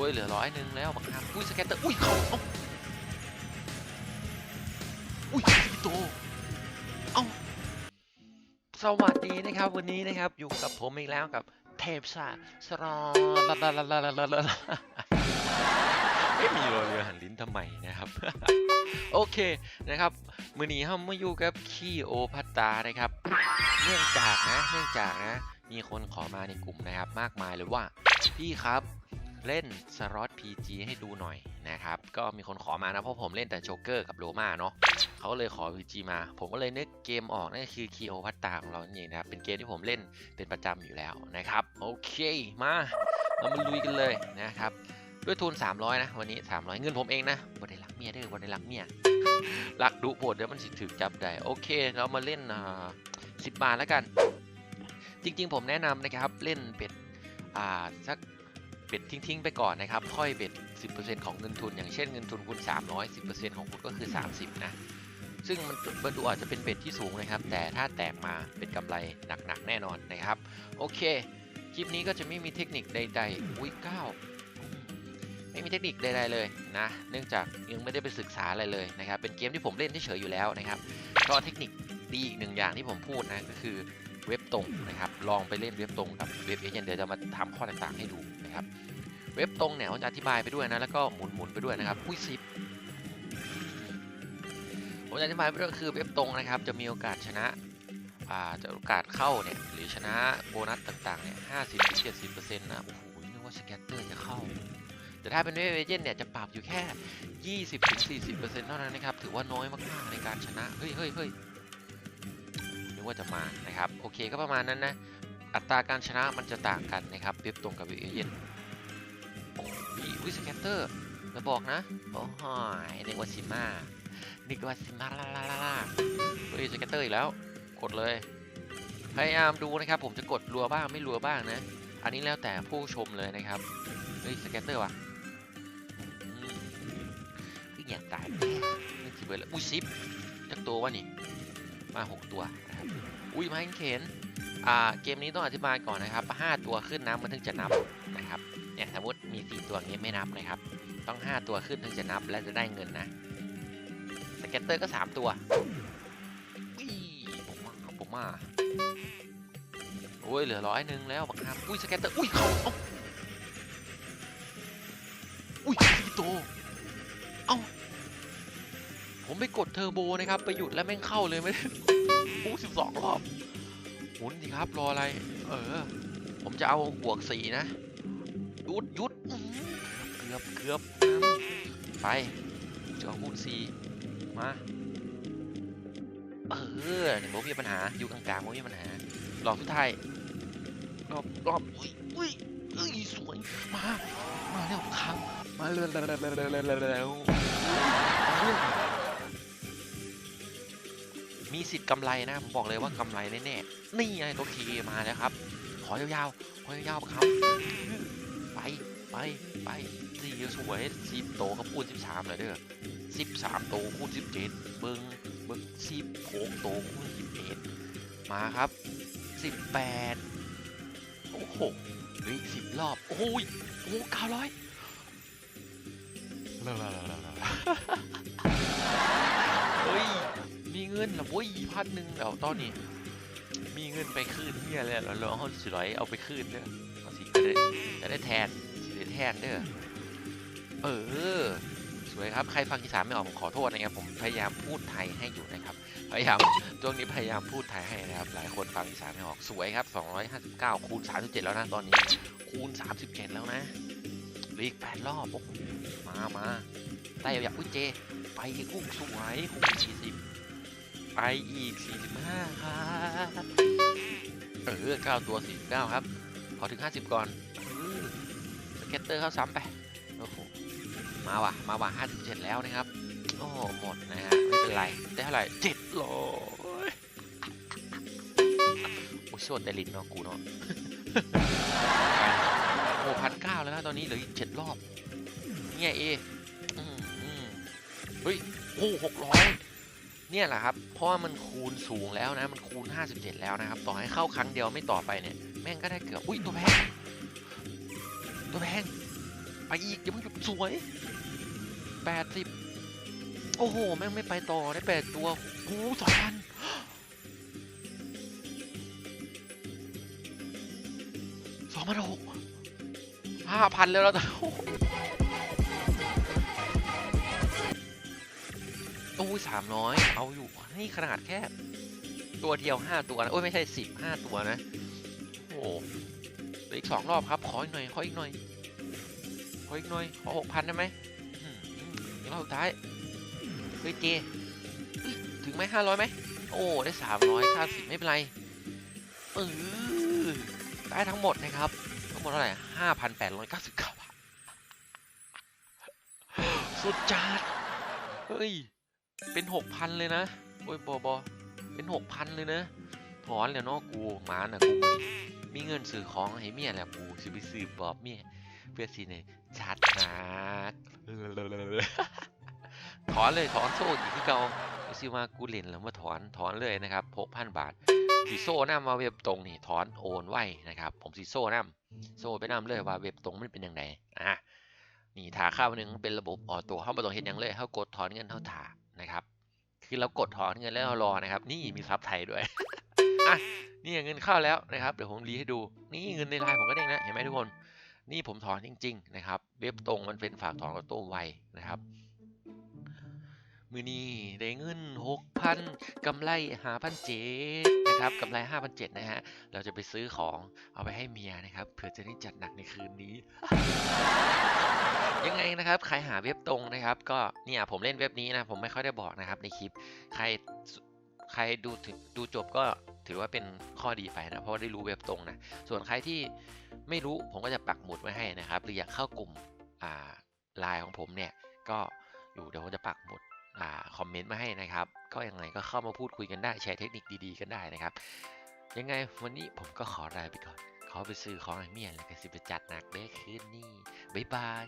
อ้ยเหลือร้อยหนึ่งแล้วบังคับอุ้ยสแกตเตอร์อุ้ยเขาเอ้าอุ้ยโตเอ้าสวัสดีนะครับ วันนี้นะครับอยู่กับผมอีกแล้วกับเทพศาสรอลาลาลาลาลาลาลาเอ๊ะมีรอยเรือหันลิ้นทำไมนะครับ โอเคนะครับมือนี้เรามาอยู่กับคีโอพัตตานะครับ เนื่องจากนะเนื่องจากนะ มีคนขอมาในกลุ่มนะครับ มากมายเลยว่าพี่ครับ เล่นสล็อต PG ให้ดูหน่อยนะครับ ก็มีคนขอมานะ เพราะผมเล่นแต่โจ๊กเกอร์กับโรมาเนาะเขาเลยขอ PG มา ผมก็เลยนึกเกมออกนั่นคือคีโอพัตตาของเรานี่นะครับ เป็นเกมที่ผมเล่นเป็นประจำอยู่แล้วนะครับ โอเคมาเรามาลุยกันเลยนะครับด้วยทุน 300 นะ วันนี้ 300 เงินผมเองนะวันได้รักเมียเด้อวันได้รักเมียรักดุโผดเดี๋ยวมันสิถึกจับได้โอเค เรามาเล่นอ่า10บาทแล้วกัน จริง ๆ ผมแนะนำนะครับ เล่นเป็ดอ่าสัก เป็ดทิ้งๆไปก่อนนะครับค่อยเบ็ด 10%ของเงินทุน อย่างเช่นเงินทุนคุณ 300 10%ของคุณก็คือ 30 นะ ซึ่งมันมันดูอาจจะเป็นเบ็ดที่สูงนะครับ แต่ถ้าแตกมาเป็นกำไรหนักๆแน่นอนนะครับ โอเค คลิปนี้ก็จะไม่มีเทคนิคใดๆอุ้ยเก้าอืมไม่มีเทคนิคใดๆเลยนะ เนื่องจากยังไม่ได้ไปศึกษาอะไรเลยนะครับ เป็นเกมที่ผมเล่นเฉยๆอยู่แล้วนะครับ ก็เทคนิคดีอีกหนึ่งอย่างที่ผมพูดนะก็คือ เว็บตรงนะครับ ลองไปเล่นเว็บตรงกับเว็บเอเจนต์เดี๋ยวจะมาทำข้อต่างๆให้ดูนะครับ เว็บตรงเนี่ยผมจะอธิบายไปด้วยนะ แล้วก็หมุนหมุนๆไปด้วยนะครับ อุ้ยสิบผมจะอธิบายไปด้วยคือเว็บตรงนะครับ จะมีโอกาสชนะอ่าจะโอกาสเข้าเนี่ยหรือชนะโบนัสต่างๆเนี่ยห้าสิบถึงเจ็ดสิบเปอร์เซ็นต์นะโอ้โหนึกว่าสแกตเตอร์จะเข้า แต่ถ้าเป็นเว็บเอเจนต์เนี่ยจะปรับอยู่แค่ยี่สิบถึงสี่สิบเปอร์เซ็นต์เท่านั้นนะครับ ถือว่าน้อยมากๆในการชนะ เฮ้ยเฮ้ยเฮ้ย ว่าจะมานะครับโอเคก็ประมาณนั้นนะอัตราการชนะมันจะต่างกันนะครับเปรียบตรงกับเอเย่นโอ้ยวิสแกตเตอร์มาบอกนะโอ้โหนึกว่าซิมานึกว่าซิมาลาลาลาลาเฮ้ยสแกตเตอร์อีกแล้วกดเลยพยายามดูนะครับ ผมจะกดรัวบ้างไม่รัวบ้างนะ อันนี้แล้วแต่ผู้ชมเลยนะครับเฮ้ยสแกตเตอร์ว่ะอืมคืออยากตายแน่ไม่คิดเลยแล้วอุ้ยซิปจากตัววะนี่ มาหกตัวนะครับอุ้ยไม้กาเขนอ่าเกมนี้ต้องอธิบายก่อนนะครับห้าตัวขึ้นนะมันถึงจะนับนะครับเนี่ยสมมติมีสี่ตัวงนี้ไม่นับนะครับ ต้องห้าตัวขึ้นถึงจะนับและจะได้เงินนะสเก็ตเตอร์ก็สามตัวอุ้ยผมมาผมมาโอ้ยเหลือร้อยหนึ่งแล้วบังคับอุ้ยสเก็ตเตอร์อุ้ยเขาอุ้ยสี่ตัว ผมไปกดเทอร์โบนะครับ ไปหยุดแล้วแม่งเข้าเลยไม่ได้อู้สิบสองรอบหมุนสิครับรออะไร เออ ผมจะเอาบวกสี่นะหยุดหยุดเกือบเกือบไปจะเอาคูณสี่มาเออเนี่ยผมมีปัญหาอยู่กลางๆผมมีปัญหารอบสุดท้ายรอบรอบอุ้ยอุ้ยเอ้ยสวยมา มาแล้วค้างมาเร็วเร็วเร็วเร็วเร็ว มีสิทธิ์กำไรนะผมบอกเลยว่ากำไรแน่ๆนี่ไงตัวเคมาแล้วครับ ขอยาวๆขอยาวๆครับไปไปไปสี่สวยสิบโตเขาพูดสิบสามเลยเด้อสิบสามโตคูณสิบเจ็ดเบิ้งเบิ้งสิบหกโตคูณสิบเอ็ดมาครับสิบแปดโอ้โหเหลืออีกสิบรอบ โอ้ยโอ้เก้าร้อยเฮ้ย มีเงินเหรอเว้ยพันหนึ่งแล้วตอนนี้ มีเงินไปคืนเนี่ยเลยแล้วเราเอาสิร้อยเอาไปคืนเด้อเอาสิจะได้จะได้แทนสิได้แทนเด้อเออสวยครับ ใครฟังอีสานไม่ออกผมขอโทษนะครับ ผมพยายามพูดไทยให้อยู่นะครับ พยายามช่วงนี้พยายามพูดไทยให้นะครับ หลายคนฟังอีสานไม่ออก สวยครับ 259 คูณ 37 แล้วนะตอนนี้ คูณ 37 แล้วนะลืออีก8รอบโอ้มามาไต่อยากอุ้ยเจ ไปกุ้งสวยคูณ40 ไปอีก 45 ครับ เออ 9 ตัว 49 ครับขอถึง 50 ก่อนอสเก็ตเตอร์เข้าซ้ำไป โอ้โห มาว่ะ มาว่ะ 57 แล้วนะครับ โอ้โหหมดนะฮะ ไม่เป็นไร ได้เท่าไหร่เจ็ดร้อยโอ้ยโซดแต่ลินเนาะกูเนาะโอ้พันเก้าแล้วนะตอนนี้เหลืออีกเจ็ดรอบ เนี่ยเออเฮ้ย โอ้หกร้อย เนี่ยแหละครับ เพราะว่ามันคูณสูงแล้วนะ มันคูณ 57 แล้วนะครับ ต่อให้เข้าครั้งเดียวไม่ต่อไปเนี่ย แม่งก็ได้เกือบ อุ้ยตัวแพง ตัวแพง ไปอีกอย่าเพิ่งหยุดสวยแปดสิบโอ้โห แม่งไม่ไปต่อได้แปดตัวโอ้สองพันสองพันหกห้าพันแล้วแล้วแต่ โอ้ยสามร้อยเอาอยู่นี่ขนาดแค่ ตัวเดียวห้าตัวนะโอ้ยไม่ใช่สิบห้าตัวนะ โอ้โหเหลืออีกสองรอบครับ ขออีกหน่อย ขออีกหน่อย ขออีกหน่อย ขอหกพันได้ไหมอีกรอบสุดท้าย เฮ้ยเจถึงไหมห้าร้อยไหม โอ้ ได้สามร้อยค่าสิบไม่เป็นไรเออได้ทั้งหมดนะครับ ทั้งหมดเท่าไหร่ห้าพันแปดร้อยเก้าสิบเก้าบาทสุดจัดเฮ้ย เป็นหกพันเลยนะ โอ้ยบอบอเป็นหกพันเลยนะ ถอนแล้วเนาะกูหมาน่ะกู มีเงินซื้อของให้เมียแล้วกูสิไปซื้อบอบเมียเพื่อสิเนี่ยชัดนักถอนเลยถอนโซ่อีกที่เก่าดูสิว่ากูเล่นแล้วมาถอนถอนเลยนะครับหกพันบาทสีโซ่น้ามาเว็บตรงนี่ถอนโอนไว้นะครับ ผมสีโซ่น้ำโซ่ไปน้ำเลยว่าเว็บตรงมันเป็นยังไงอะนี่ถาข้าวหนึ่งเป็นระบบออโต้เข้ามาตรงเห็นยังเลยเขากดถอนเงินเท่าถา นะครับ คือเรากดถอนเงินแล้วเรารอนะครับ นี่มีซับไทยด้วยอะนี่เงินเข้าแล้วนะครับเดี๋ยวผมรีให้ดู นี่เงินในไลน์ผมก็เด้งนะเห็นไหมทุกคน นี่ผมถอนจริง ๆ นะครับ เว็บตรงมันเป็นฝากถอนออโต้ไวนะครับ มือนี้ได้เงินหกพันกำไรหาพันเจ็ดนะครับกำไรห้าพันเจ็ดนะฮะ เราจะไปซื้อของเอาไปให้เมียนะครับเผื่อจะได้จัดหนักในคืนนี้ ยังไงนะครับ ใครหาเว็บตรงนะครับ ก็เนี่ยผมเล่นเว็บนี้นะ ผมไม่ค่อยได้บอกนะครับในคลิป ใครใครดูถึงดูจบก็ถือว่าเป็นข้อดีไปนะ เพราะได้รู้เว็บตรงนะ ส่วนใครที่ไม่รู้ผมก็จะปักหมุดไว้ให้นะครับ หรืออยากเข้ากลุ่มไลน์ของผมเนี่ยก็อยู่เดี๋ยวผมจะปักหมุด คอมเมนต์มาให้นะครับ ก็ยังไงก็เข้ามาพูดคุยกันได้แชร์เทคนิคดีๆกันได้นะครับ ยังไงวันนี้ผมก็ขอลาไปก่อน ขอไปซื้อของไอ้เมียแล้วก็สิไปจัดหนักเด้คืนนี้บ๊ายบาย